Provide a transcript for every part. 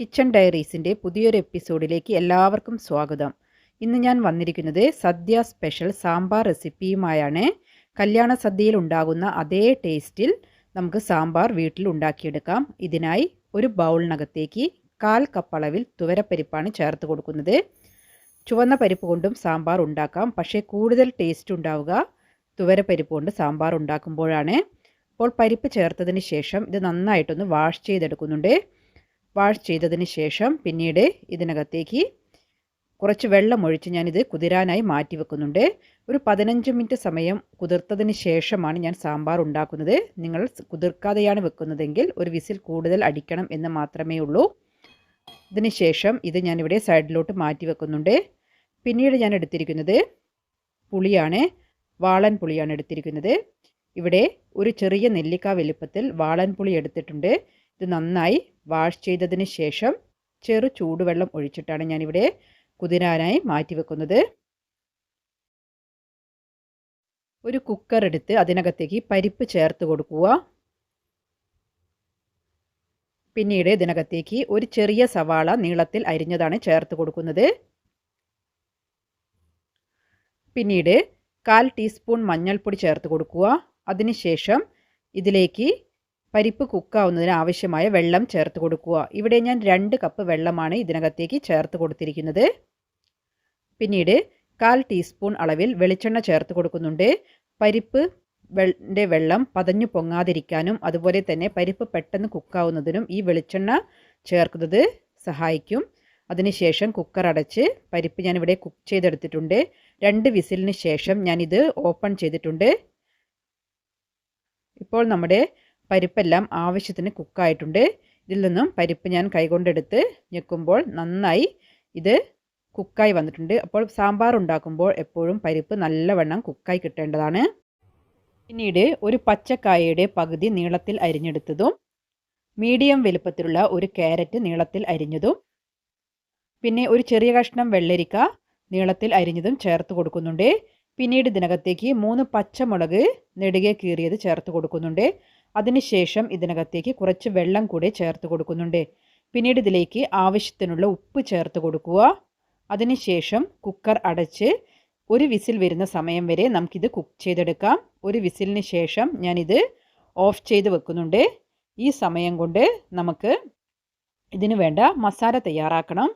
Kitchen ഡയറീസിന്റെ പുതിയൊരു എപ്പിസോഡിലേക്ക് എല്ലാവർക്കും സ്വാഗതം. ഇന്ന് ഞാൻ വന്നിരിക്കുന്നത് സദ്യ സ്പെഷ്യൽ സാമ്പാർ റെസിപ്പിയുമായാണ്. കല്യാണ സദ്യയിൽ ഉണ്ടാകുന്ന അതേ ടേസ്റ്റിൽ നമുക്ക് സാമ്പാർ വീട്ടിൽ ഉണ്ടാക്കിയെടുക്കാം. ഇതിനായി ഒരു ബൗളിനകത്തേക്ക് കാൽ കപ്പ് അളവിൽ തുവരപ്പരിപ്പാണ് ചേർത്ത് കൊടുക്കുന്നത്. ചുവന്ന പരിപ്പ് കൊണ്ടും സാമ്പാർ ഉണ്ടാക്കാം. പക്ഷേ കൂടുതൽ ടേസ്റ്റ് ഉണ്ടാവുക തുവരപ്പരിപ്പ് കൊണ്ട് സാമ്പാർ ഉണ്ടാക്കുമ്പോഴാണ്. അപ്പോൾ പരിപ്പ് ചേർത്തതിന് ശേഷം ഇത് നന്നായിട്ടൊന്ന് വാഷ് ചെയ്തെടുക്കുന്നുണ്ട്. വാഷ് ചെയ്തതിന് ശേഷം പിന്നീട് ഇതിനകത്തേക്ക് കുറച്ച് വെള്ളം ഒഴിച്ച് ഞാനിത് കുതിരാനായി മാറ്റി വെക്കുന്നുണ്ട്. ഒരു പതിനഞ്ച് മിനിറ്റ് സമയം കുതിർത്തതിന് ശേഷമാണ് ഞാൻ സാമ്പാർ ഉണ്ടാക്കുന്നത്. നിങ്ങൾ കുതിർക്കാതെയാണ് വെക്കുന്നതെങ്കിൽ ഒരു വിസിൽ കൂടുതൽ അടിക്കണം എന്ന് മാത്രമേ ഉള്ളൂ. ഇതിന് ശേഷം ഇത് ഞാനിവിടെ സൈഡിലോട്ട് മാറ്റി വെക്കുന്നുണ്ട്. പിന്നീട് ഞാൻ എടുത്തിരിക്കുന്നത് പുളിയാണ്. വാളൻ പുളിയാണ് എടുത്തിരിക്കുന്നത്. ഇവിടെ ഒരു ചെറിയ നെല്ലിക്ക വലിപ്പത്തിൽ വാളൻ പുളി എടുത്തിട്ടുണ്ട്. ഇത് നന്നായി വാഷ് ചെയ്തതിന് ശേഷം ചെറു ചൂടുവെള്ളം ഒഴിച്ചിട്ടാണ് ഞാനിവിടെ കുതിരാനായി മാറ്റി വെക്കുന്നത്. ഒരു കുക്കർ എടുത്ത് അതിനകത്തേക്ക് പരിപ്പ് ചേർത്ത് കൊടുക്കുക. പിന്നീട് ഇതിനകത്തേക്ക് ഒരു ചെറിയ സവാള നീളത്തിൽ അരിഞ്ഞതാണ് ചേർത്ത് കൊടുക്കുന്നത്. പിന്നീട് കാൽ ടീസ്പൂൺ മഞ്ഞൾപ്പൊടി ചേർത്ത് കൊടുക്കുക. അതിനുശേഷം ഇതിലേക്ക് പരിപ്പ് കുക്കാവുന്നതിന് ആവശ്യമായ വെള്ളം ചേർത്ത് കൊടുക്കുക. ഇവിടെ ഞാൻ രണ്ട് കപ്പ് വെള്ളമാണ് ഇതിനകത്തേക്ക് ചേർത്ത് കൊടുത്തിരിക്കുന്നത്. പിന്നീട് കാൽ ടീസ്പൂൺ അളവിൽ വെളിച്ചെണ്ണ ചേർത്ത് കൊടുക്കുന്നുണ്ട്. പരിപ്പ് വെള്ളിന്റെ വെള്ളം പതഞ്ഞു പൊങ്ങാതിരിക്കാനും അതുപോലെ തന്നെ പരിപ്പ് പെട്ടെന്ന് കുക്കാവുന്നതിനും ഈ വെളിച്ചെണ്ണ ചേർക്കുന്നത് സഹായിക്കും. അതിനുശേഷം കുക്കർ അടച്ച് പരിപ്പ് ഞാനിവിടെ കുക്ക് ചെയ്തെടുത്തിട്ടുണ്ട്. രണ്ട് വിസിലിന് ശേഷം ഞാനിത് ഓപ്പൺ ചെയ്തിട്ടുണ്ട്. ഇപ്പോൾ നമ്മുടെ പരിപ്പെല്ലാം ആവശ്യത്തിന് കുക്കായിട്ടുണ്ട്. ഇതിൽ നിന്നും പരിപ്പ് ഞാൻ കൈകൊണ്ടെടുത്ത് ഞെക്കുമ്പോൾ നന്നായി ഇത് കുക്കായി വന്നിട്ടുണ്ട്. അപ്പോൾ സാമ്പാർ ഉണ്ടാക്കുമ്പോൾ എപ്പോഴും പരിപ്പ് നല്ലവണ്ണം കുക്കായി കിട്ടേണ്ടതാണ്. പിന്നീട് ഒരു പച്ചക്കായയുടെ പകുതി നീളത്തിൽ അരിഞ്ഞെടുത്തതും മീഡിയം വലുപ്പത്തിലുള്ള ഒരു ക്യാരറ്റ് നീളത്തിൽ അരിഞ്ഞതും പിന്നെ ഒരു ചെറിയ കഷ്ണം വെള്ളരിക്ക നീളത്തിൽ അരിഞ്ഞതും ചേർത്ത് കൊടുക്കുന്നുണ്ട്. പിന്നീട് ഇതിനകത്തേക്ക് മൂന്ന് പച്ചമുളക് നെടുകെ കീറിയത് ചേർത്ത് കൊടുക്കുന്നുണ്ട്. അതിനുശേഷം ഇതിനകത്തേക്ക് കുറച്ച് വെള്ളം കൂടി ചേർത്ത് കൊടുക്കുന്നുണ്ട്. പിന്നീട് ഇതിലേക്ക് ആവശ്യത്തിനുള്ള ഉപ്പ് ചേർത്ത് കൊടുക്കുക. അതിനുശേഷം കുക്കർ അടച്ച് ഒരു വിസിൽ വരുന്ന സമയം വരെ നമുക്കിത് കുക്ക് ചെയ്തെടുക്കാം. ഒരു വിസിലിന് ശേഷം ഞാനിത് ഓഫ് ചെയ്ത് വെക്കുന്നുണ്ട്. ഈ സമയം കൊണ്ട് നമുക്ക് ഇതിന് വേണ്ട മസാല തയ്യാറാക്കണം.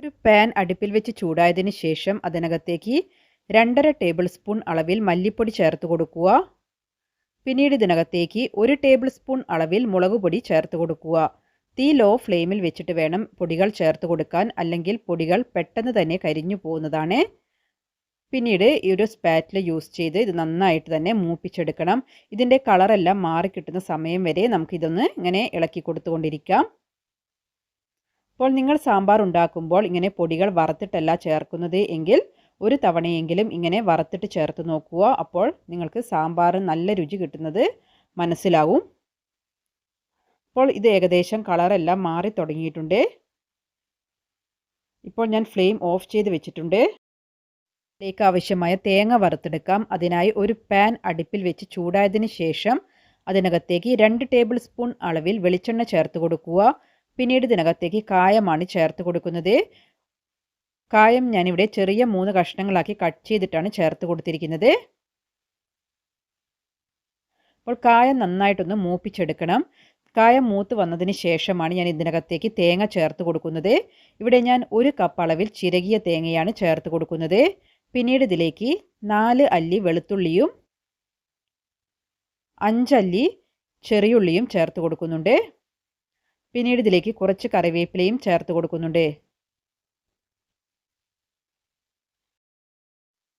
ഒരു പാൻ അടുപ്പിൽ വെച്ച് ചൂടായതിന് ശേഷം അതിനകത്തേക്ക് രണ്ടര ടേബിൾ സ്പൂൺ അളവിൽ മല്ലിപ്പൊടി ചേർത്ത് കൊടുക്കുക. പിന്നീട് ഇതിനകത്തേക്ക് ഒരു ടേബിൾ സ്പൂൺ അളവിൽ മുളക് പൊടി ചേർത്ത് കൊടുക്കുക. തീ ലോ ഫ്ലെയിമിൽ വെച്ചിട്ട് വേണം പൊടികൾ ചേർത്ത് കൊടുക്കാൻ. അല്ലെങ്കിൽ പൊടികൾ പെട്ടെന്ന് തന്നെ കരിഞ്ഞു പോകുന്നതാണ്. പിന്നീട് ഈ ഒരു സ്പാറ്റിൽ യൂസ് ചെയ്ത് ഇത് നന്നായിട്ട് തന്നെ മൂപ്പിച്ചെടുക്കണം. ഇതിന്റെ കളറെല്ലാം മാറിക്കിട്ടുന്ന സമയം വരെ നമുക്കിതൊന്ന് ഇങ്ങനെ ഇളക്കി കൊടുത്തുകൊണ്ടിരിക്കാം. അപ്പോൾ നിങ്ങൾ സാമ്പാർ ഉണ്ടാക്കുമ്പോൾ ഇങ്ങനെ പൊടികൾ വറുത്തിട്ടല്ല ചേർക്കുന്നത് എങ്കിൽ ഒരു തവണയെങ്കിലും ഇങ്ങനെ വറുത്തിട്ട് ചേർത്ത് നോക്കുക. അപ്പോൾ നിങ്ങൾക്ക് സാമ്പാർ നല്ല രുചി കിട്ടുന്നത് മനസ്സിലാവും. അപ്പോൾ ഇത് ഏകദേശം കളറെല്ലാം മാറി തുടങ്ങിയിട്ടുണ്ട്. ഇപ്പോൾ ഞാൻ ഫ്ലെയിം ഓഫ് ചെയ്ത് വെച്ചിട്ടുണ്ട്. ഇതിലേക്ക് ആവശ്യമായ തേങ്ങ വറുത്തെടുക്കാം. അതിനായി ഒരു പാൻ അടുപ്പിൽ വെച്ച് ചൂടായതിന് ശേഷം അതിനകത്തേക്ക് രണ്ട് ടേബിൾ സ്പൂൺ അളവിൽ വെളിച്ചെണ്ണ ചേർത്ത് കൊടുക്കുക. പിന്നീട് ഇതിനകത്തേക്ക് കായമാണ് ചേർത്ത് കൊടുക്കുന്നത്. കായം ഞാനിവിടെ ചെറിയ മൂന്ന് കഷ്ണങ്ങളാക്കി കട്ട് ചെയ്തിട്ടാണ് ചേർത്ത് കൊടുത്തിരിക്കുന്നത്. അപ്പോൾ കായം നന്നായിട്ടൊന്ന് മൂപ്പിച്ചെടുക്കണം. കായം മൂത്ത് വന്നതിന് ശേഷമാണ് ഞാൻ ഇതിനകത്തേക്ക് തേങ്ങ ചേർത്ത് കൊടുക്കുന്നത്. ഇവിടെ ഞാൻ ഒരു കപ്പ് അളവിൽ ചിരകിയ തേങ്ങയാണ് ചേർത്ത് കൊടുക്കുന്നത്. പിന്നീട് ഇതിലേക്ക് നാല് അല്ലി വെളുത്തുള്ളിയും അഞ്ചല്ലി ചെറിയുള്ളിയും ചേർത്ത് കൊടുക്കുന്നുണ്ട്. പിന്നീട് ഇതിലേക്ക് കുറച്ച് കറിവേപ്പിലയും ചേർത്ത് കൊടുക്കുന്നുണ്ട്.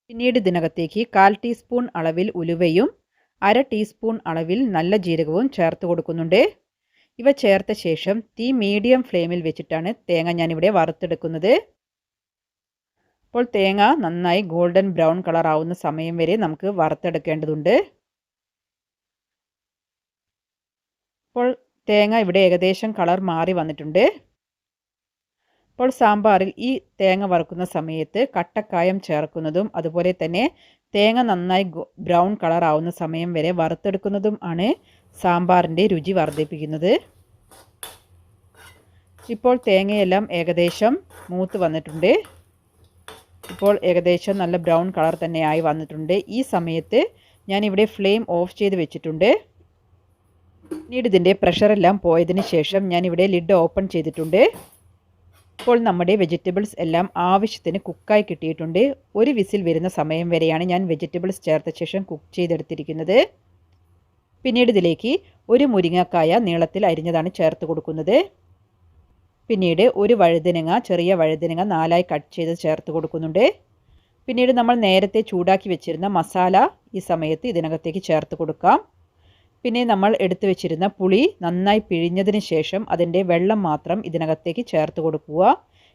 പിന്നീട് ഇതിനകത്തേക്ക് കാൽ ടീസ്പൂൺ അളവിൽ ഉലുവയും അര ടീസ്പൂൺ അളവിൽ നല്ല ജീരകവും ചേർത്ത് കൊടുക്കുന്നുണ്ട്. ഇവ ചേർത്ത ശേഷം തീ മീഡിയം ഫ്ലെയിമിൽ വെച്ചിട്ടാണ് തേങ്ങ ഞാനിവിടെ വറുത്തെടുക്കുന്നത്. അപ്പോൾ തേങ്ങ നന്നായി ഗോൾഡൻ ബ്രൗൺ കളർ ആവുന്ന സമയം വരെ നമുക്ക് വറുത്തെടുക്കേണ്ടതുണ്ട്. അപ്പോൾ തേങ്ങ ഇവിടെ ഏകദേശം കളർ മാറി വന്നിട്ടുണ്ട്. അപ്പോൾ സാമ്പാറിൽ ഈ തേങ്ങ വറുക്കുന്ന സമയത്ത് കട്ടക്കായം ചേർക്കുന്നതും അതുപോലെ തന്നെ തേങ്ങ നന്നായി ബ്രൗൺ കളർ ആവുന്ന സമയം വരെ വറുത്തെടുക്കുന്നതും ആണ് സാമ്പാറിന്റെ രുചി വർദ്ധിപ്പിക്കുന്നത്. ഇപ്പോൾ തേങ്ങയെല്ലാം ഏകദേശം മൂത്ത് വന്നിട്ടുണ്ട്. ഇപ്പോൾ ഏകദേശം നല്ല ബ്രൗൺ കളർ തന്നെയായി വന്നിട്ടുണ്ട്. ഈ സമയത്ത് ഞാനിവിടെ ഫ്ലെയിം ഓഫ് ചെയ്ത് വെച്ചിട്ടുണ്ട്. പിന്നീട് ഇതിന്റെ പ്രഷറെല്ലാം പോയതിന് ശേഷം ഞാനിവിടെ ലിഡ് ഓപ്പൺ ചെയ്തിട്ടുണ്ട്. ഇപ്പോൾ നമ്മുടെ വെജിറ്റബിൾസ് എല്ലാം ആവശ്യത്തിന് കുക്കായി കിട്ടിയിട്ടുണ്ട്. ഒരു വിസിൽ വരുന്ന സമയം വരെയാണ് ഞാൻ വെജിറ്റബിൾസ് ചേർത്ത ശേഷം കുക്ക് ചെയ്തെടുത്തിരിക്കുന്നത്. പിന്നീട് ഇതിലേക്ക് ഒരു മുരിങ്ങക്കായ നീളത്തിൽ അരിഞ്ഞതാണ് ചേർത്ത് കൊടുക്കുന്നത്. പിന്നീട് ഒരു വഴുതനങ്ങ ചെറിയ വഴുതനങ്ങ നാലായി കട്ട് ചെയ്ത് ചേർത്ത് കൊടുക്കുന്നുണ്ട്. പിന്നീട് നമ്മൾ നേരത്തെ ചൂടാക്കി വെച്ചിരുന്ന മസാല ഈ സമയത്ത് ഇതിനകത്തേക്ക് ചേർത്ത് കൊടുക്കാം. പിന്നെ നമ്മൾ എടുത്തു വെച്ചിരുന്ന പുളി നന്നായി പിഴിഞ്ഞതിന് ശേഷം അതിന്റെ വെള്ളം മാത്രം ഇതിനകത്തേക്ക് ചേർത്ത് കൊടുക്കുക.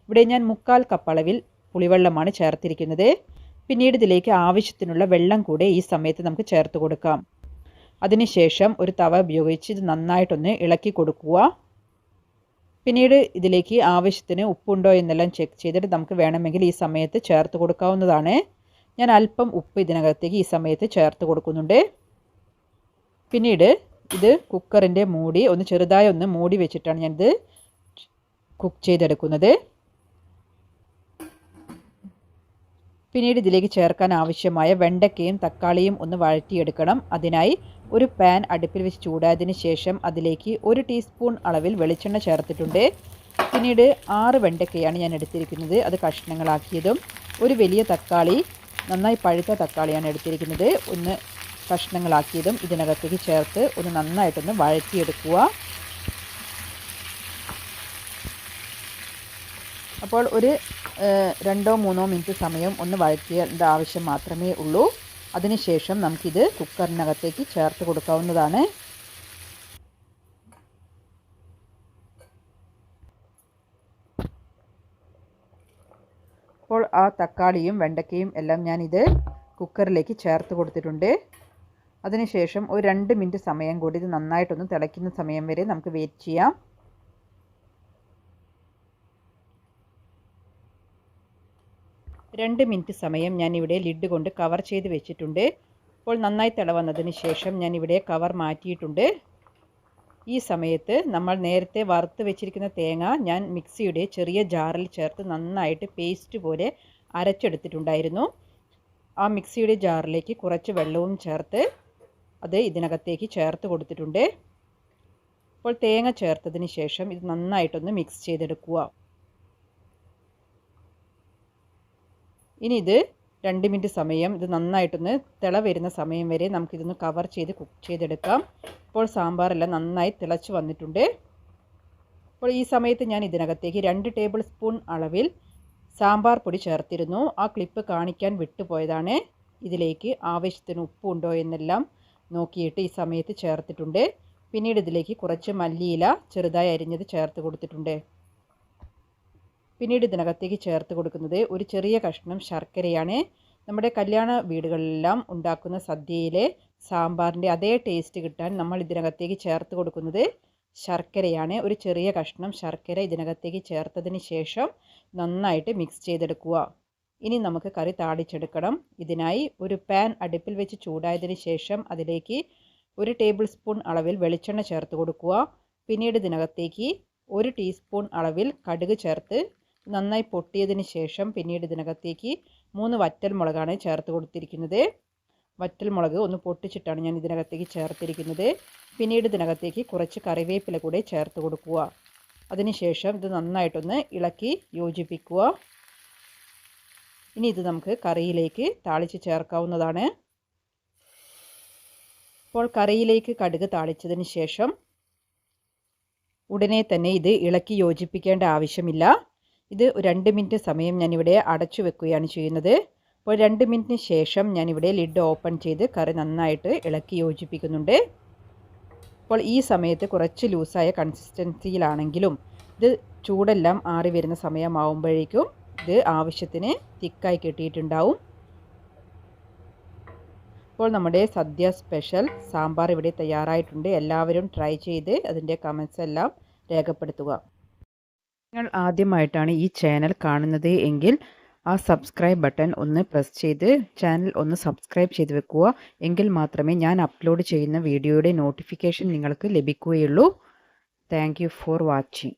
ഇവിടെ ഞാൻ മുക്കാൽ കപ്പളവിൽ പുളിവെള്ളമാണ് ചേർത്തിരിക്കുന്നത്. പിന്നീട് ഇതിലേക്ക് ആവശ്യത്തിനുള്ള വെള്ളം കൂടെ ഈ സമയത്ത് നമുക്ക് ചേർത്ത് കൊടുക്കാം. അതിനുശേഷം ഒരു തവ ഉപയോഗിച്ച് ഇത് നന്നായിട്ടൊന്ന് ഇളക്കി കൊടുക്കുക. പിന്നീട് ഇതിലേക്ക് ആവശ്യത്തിന് ഉപ്പുണ്ടോ എന്നെല്ലാം ചെക്ക് ചെയ്തിട്ട് നമുക്ക് വേണമെങ്കിൽ ഈ സമയത്ത് ചേർത്ത് കൊടുക്കാവുന്നതാണ്. ഞാൻ അല്പം ഉപ്പ് ഇതിനകത്തേക്ക് ഈ സമയത്ത് ചേർത്ത് കൊടുക്കുന്നുണ്ട്. പിന്നീട് ഇത് കുക്കറിന്റെ മൂടി ഒന്ന് ചെറുതായി ഒന്ന് മൂടി വെച്ചിട്ടാണ് ഞാനിത് കുക്ക് ചെയ്തെടുക്കുന്നത്. പിന്നീട് ഇതിലേക്ക് ചേർക്കാൻ ആവശ്യമായ വെണ്ടയ്ക്കയും തക്കാളിയും ഒന്ന് വഴറ്റിയെടുക്കണം. അതിനായി ഒരു പാൻ അടുപ്പിൽ വെച്ച് ചൂടായതിന് ശേഷം അതിലേക്ക് ഒരു ടീസ്പൂൺ അളവിൽ വെളിച്ചെണ്ണ ചേർത്തിട്ടുണ്ട്. പിന്നീട് ആറ് വെണ്ടയ്ക്കയാണ് ഞാൻ എടുത്തിരിക്കുന്നത്. അത് കഷ്ണങ്ങളാക്കിയതും ഒരു വലിയ തക്കാളി നന്നായി പഴുത്ത തക്കാളിയാണ് എടുത്തിരിക്കുന്നത്. ഒന്ന് കഷ്ണങ്ങളാക്കിയതും ഇതിനകത്തേക്ക് ചേർത്ത് ഒന്ന് നന്നായിട്ടൊന്ന് വഴറ്റിയെടുക്കുക. അപ്പോൾ ഒരു രണ്ടോ മൂന്നോ മിനിറ്റ് സമയം ഒന്ന് വഴറ്റിയേണ്ട ആവശ്യം മാത്രമേ ഉള്ളൂ. അതിനുശേഷം നമുക്കിത് കുക്കറിനകത്തേക്ക് ചേർത്ത് കൊടുക്കാവുന്നതാണ്. അപ്പോൾ ആ തക്കാളിയും വെണ്ടയ്ക്കയും എല്ലാം ഞാനിത് കുക്കറിലേക്ക് ചേർത്ത് കൊടുത്തിട്ടുണ്ട്. അതിനുശേഷം ഒരു രണ്ട് മിനിറ്റ് സമയം കൂടി ഇത് നന്നായിട്ടൊന്ന് തിളയ്ക്കുന്ന സമയം വരെ നമുക്ക് വെയിറ്റ് ചെയ്യാം. രണ്ട് മിനിറ്റ് സമയം ഞാൻ ഇവിടെ ലിഡ് കൊണ്ട് കവർ ചെയ്ത് വെച്ചിട്ടുണ്ട്. അപ്പോൾ നന്നായി തിളവന്നതിന് ശേഷം ഇവിടെ കവർ മാറ്റിയിട്ടുണ്ട്. ഈ സമയത്ത് നമ്മൾ നേരത്തെ വറുത്ത് വെച്ചിരിക്കുന്ന തേങ്ങ ഞാൻ മിക്സിയുടെ ചെറിയ ജാറിൽ ചേർത്ത് നന്നായിട്ട് പേസ്റ്റ് പോലെ അരച്ചെടുത്തിട്ടുണ്ടായിരുന്നു. ആ മിക്സിയുടെ ജാറിലേക്ക് കുറച്ച് വെള്ളവും ചേർത്ത് അത് ഇതിനകത്തേക്ക് ചേർത്ത് കൊടുത്തിട്ടുണ്ട്. അപ്പോൾ തേങ്ങ ചേർത്തതിന് ശേഷം ഇത് നന്നായിട്ടൊന്ന് മിക്സ് ചെയ്തെടുക്കുക. ഇനി ഇത് രണ്ട് മിനിറ്റ് സമയം ഇത് നന്നായിട്ടൊന്ന് തിള വരുന്ന സമയം വരെ നമുക്കിതൊന്ന് കവർ ചെയ്ത് കുക്ക് ചെയ്തെടുക്കാം. ഇപ്പോൾ സാമ്പാറെല്ലാം നന്നായി തിളച്ച് വന്നിട്ടുണ്ട്. അപ്പോൾ ഈ സമയത്ത് ഞാൻ ഇതിനകത്തേക്ക് രണ്ട് ടേബിൾ സ്പൂൺ അളവിൽ സാമ്പാർ പൊടി ചേർത്തിരുന്നു. ആ ക്ലിപ്പ് കാണിക്കാൻ വിട്ടുപോയതാണ്. ഇതിലേക്ക് ആവശ്യത്തിന് ഉപ്പുണ്ടോ എന്നെല്ലാം നോക്കിയിട്ട് ഈ സമയത്ത് ചേർത്തിട്ടുണ്ട്. പിന്നീട് ഇതിലേക്ക് കുറച്ച് മല്ലിയില ചെറുതായി അരിഞ്ഞത് ചേർത്ത് കൊടുത്തിട്ടുണ്ട്. പിന്നീട് ഇതിനകത്തേക്ക് ചേർത്ത് കൊടുക്കുന്നത് ഒരു ചെറിയ കഷ്ണം ശർക്കരയാണ്. നമ്മുടെ കല്യാണ വീടുകളിലെല്ലാം ഉണ്ടാക്കുന്ന സദ്യയിലെ സാമ്പാറിന്റെ അതേ ടേസ്റ്റ് കിട്ടാൻ നമ്മൾ ഇതിനകത്തേക്ക് ചേർത്ത് കൊടുക്കുന്നത് ശർക്കരയാണ്. ഒരു ചെറിയ കഷ്ണം ശർക്കര ഇതിനകത്തേക്ക് ചേർത്തതിന് ശേഷം നന്നായിട്ട് മിക്സ് ചെയ്തെടുക്കുക. ഇനി നമുക്ക് കറി താളിച്ചെടുക്കണം. ഇതിനായി ഒരു പാൻ അടുപ്പിൽ വെച്ച് ചൂടായതിന് ശേഷം അതിലേക്ക് ഒരു ടേബിൾ സ്പൂൺ അളവിൽ വെളിച്ചെണ്ണ ചേർത്ത് കൊടുക്കുക. പിന്നീട് ഇതിനകത്തേക്ക് ഒരു ടീസ്പൂൺ അളവിൽ കടുക് ചേർത്ത് നന്നായി പൊട്ടിയതിന് ശേഷം പിന്നീട് ഇതിനകത്തേക്ക് മൂന്ന് വറ്റൽ മുളകാണ് ചേർത്ത് കൊടുത്തിരിക്കുന്നത്. വറ്റൽ മുളക് ഒന്ന് പൊട്ടിച്ചിട്ടാണ് ഞാൻ ഇതിനകത്തേക്ക് ചേർത്തിരിക്കുന്നത്. പിന്നീട് ഇതിനകത്തേക്ക് കുറച്ച് കറിവേപ്പില കൂടെ ചേർത്ത് കൊടുക്കുക. അതിനുശേഷം ഇത് നന്നായിട്ടൊന്ന് ഇളക്കി യോജിപ്പിക്കുക. ഇനി ഇത് നമുക്ക് കറിയിലേക്ക് താളിച്ച് ചേർക്കാവുന്നതാണ്. ഇപ്പോൾ കറിയിലേക്ക് കടുക് താളിച്ചതിന് ശേഷം ഉടനെ തന്നെ ഇത് ഇളക്കി യോജിപ്പിക്കേണ്ട ആവശ്യമില്ല. ഇത് രണ്ട് മിനിറ്റ് സമയം ഞാനിവിടെ അടച്ചു വെക്കുകയാണ് ചെയ്യുന്നത്. അപ്പോൾ രണ്ട് മിനിറ്റിന് ശേഷം ഞാനിവിടെ ലിഡ് ഓപ്പൺ ചെയ്ത് കറി നന്നായിട്ട് ഇളക്കി യോജിപ്പിക്കുന്നുണ്ട്. അപ്പോൾ ഈ സമയത്ത് കുറച്ച് ലൂസായ കൺസിസ്റ്റൻസിയിലാണെങ്കിലും ഇത് ചൂടെല്ലാം ആറി വരുന്ന സമയമാവുമ്പോഴേക്കും ഇത് ആവശ്യത്തിന് തിക്കായി കിട്ടിയിട്ടുണ്ടാവും. ഇപ്പോൾ നമ്മുടെ സദ്യ സ്പെഷ്യൽ സാമ്പാർ ഇവിടെ തയ്യാറായിട്ടുണ്ട്. എല്ലാവരും ട്രൈ ചെയ്ത് അതിന്റെ കമൻസ് എല്ലാം രേഖപ്പെടുത്തുക. നിങ്ങൾ ആദ്യമായിട്ടാണ് ഈ ചാനൽ കാണുന്നത് എങ്കിൽ ആ സബ്സ്ക്രൈബ് ബട്ടൺ ഒന്ന് പ്രസ് ചെയ്ത് ചാനൽ ഒന്ന് സബ്സ്ക്രൈബ് ചെയ്ത് വെക്കുക. എങ്കിൽ മാത്രമേ ഞാൻ അപ്ലോഡ് ചെയ്യുന്ന വീഡിയോയുടെ നോട്ടിഫിക്കേഷൻ നിങ്ങൾക്ക് ലഭിക്കുകയുള്ളൂ. Thank for watching